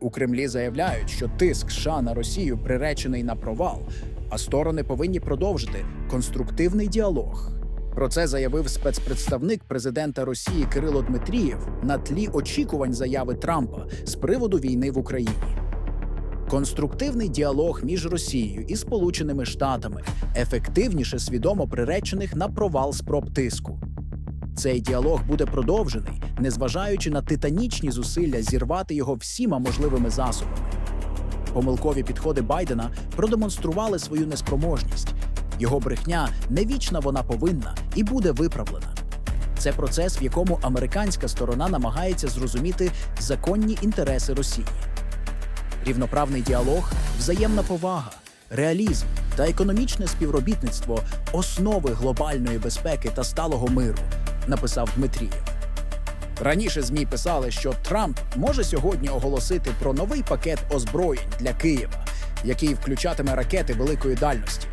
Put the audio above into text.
У Кремлі заявляють, що тиск США на Росію приречений на провал, а сторони повинні продовжити конструктивний діалог. Про це заявив спецпредставник президента Росії Кирило Дмитрієв на тлі очікувань заяви Трампа з приводу війни в Україні. Конструктивний діалог між Росією і Сполученими Штатами ефективніше свідомо приречених на провал спроб тиску. Цей діалог буде продовжений, незважаючи на титанічні зусилля зірвати його всіма можливими засобами. Помилкові підходи Байдена продемонстрували свою неспроможність. Його брехня не вічна вона повинна і буде виправлена. Це процес, в якому американська сторона намагається зрозуміти законні інтереси Росії. Рівноправний діалог, взаємна повага, реалізм та економічне співробітництво основи глобальної безпеки та сталого миру, написав Дмитрієв. Раніше ЗМІ писали, що Трамп може сьогодні оголосити про новий пакет озброєнь для Києва, який включатиме ракети великої дальності.